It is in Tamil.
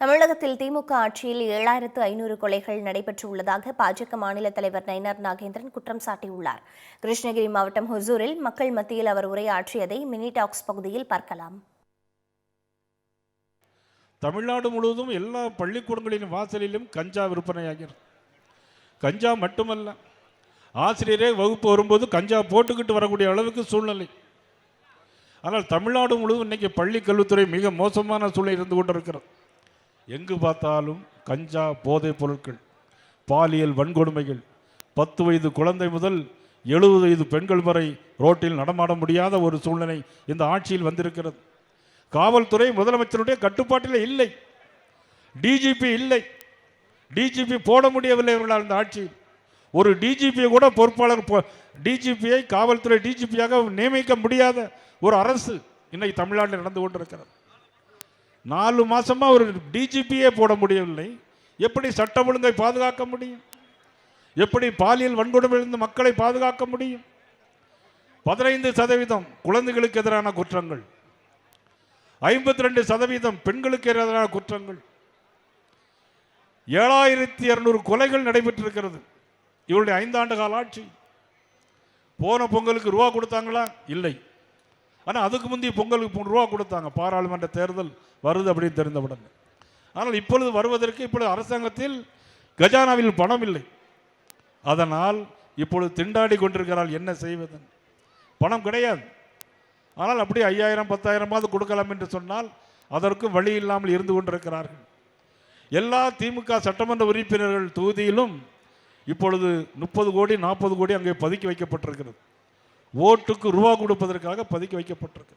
தமிழகத்தில் திமுக ஆட்சியில் ஏழாயிரத்து ஐநூறு கொலைகள் நடைபெற்றுள்ளதாக பாஜக மாநில தலைவர் நயினார் நாகேந்திரன் குற்றம் சாட்டியுள்ளார். கிருஷ்ணகிரி மாவட்டம் ஹொசூரில் மக்கள் மத்தியில் அவர் உரையாற்றியதை மினி டாக்ஸ் பகுதியில் பார்க்கலாம். தமிழ்நாடு முழுவதும் எல்லா பள்ளிக்கூடங்களின் வாசலிலும் கஞ்சா விற்பனையாகிறது. கஞ்சா மட்டுமல்ல ஆசிரியரே வகுப்பு வரும்போது கஞ்சா போட்டுக்கிட்டு வரக்கூடிய அளவுக்கு சூழ்நிலை. ஆனால் தமிழ்நாடு முழுவதும் இன்னைக்கு பள்ளி கல்வித்துறை மிக மோசமான சூழ்நிலை இருந்து கொண்டிருக்கிறது. எங்கு பார்த்தாலும் கஞ்சா போதைப் பொருட்கள் பாலியல் வன்கொடுமைகள் பத்து வயது குழந்தை முதல் எழுபது வயது பெண்கள் வரை ரோட்டில் நடமாட முடியாத ஒரு சூழ்நிலை இந்த ஆட்சியில் வந்திருக்கிறது. காவல்துறை முதலமைச்சருடைய கட்டுப்பாட்டில் இல்லை. டிஜிபி இல்லை. டிஜிபி போட முடியவில்லை இவர்களால் இந்த ஆட்சியில். ஒரு டிஜிபியை கூட பொறுப்பாளர் டிஜிபியை காவல்துறை டிஜிபியாக நியமிக்க முடியாத ஒரு அரசு இன்னைக்கு தமிழ்நாட்டில் நடந்து கொண்டிருக்கிறது. நாலு மாதமாக ஒரு டிஜிபியே போட முடியவில்லை. எப்படி சட்ட ஒழுங்கை பாதுகாக்க முடியும்? எப்படி பாலியல் வன்கொடுமையிலிருந்து மக்களை பாதுகாக்க முடியும்? பதினைந்து சதவீதம் குழந்தைகளுக்கு எதிரான குற்றங்கள். ஐம்பத்தி ரெண்டு சதவீதம் பெண்களுக்கு எதிரான குற்றங்கள். ஏழாயிரத்தி இரநூறு கொலைகள் நடைபெற்றிருக்கிறது. இவருடைய ஐந்தாண்டு கால ஆட்சி. போன பொங்கலுக்கு ரூபா கொடுத்தாங்களா? இல்லை. ஆனால் அதுக்கு முந்தைய பொங்கலுக்கு மூணு ரூபா கொடுத்தாங்க. பாராளுமன்ற தேர்தல் வருது அப்படின்னு தெரிந்தவுடன் ஆனால் இப்பொழுது வருவதற்கு இப்பொழுது அரசாங்கத்தில் கஜானாவில் பணம் இல்லை. அதனால் இப்பொழுது திண்டாடி கொண்டிருக்கிறாள். என்ன செய்வது? பணம் கிடையாது. ஆனால் அப்படி ஐயாயிரம் பத்தாயிரமாவது கொடுக்கலாம் என்று சொன்னால் அதற்கும் வழி இல்லாமல் இருந்து கொண்டிருக்கிறார்கள். எல்லா திமுக சட்டமன்ற உறுப்பினர்கள் தொகுதியிலும் இப்பொழுது முப்பது கோடி நாற்பது கோடி அங்கே பதுக்கி வைக்கப்பட்டிருக்கிறது. ஓட்டுக்கு ரூபா கொடுப்பதற்காக பதுக்கி வைக்கப்பட்டிருக்கு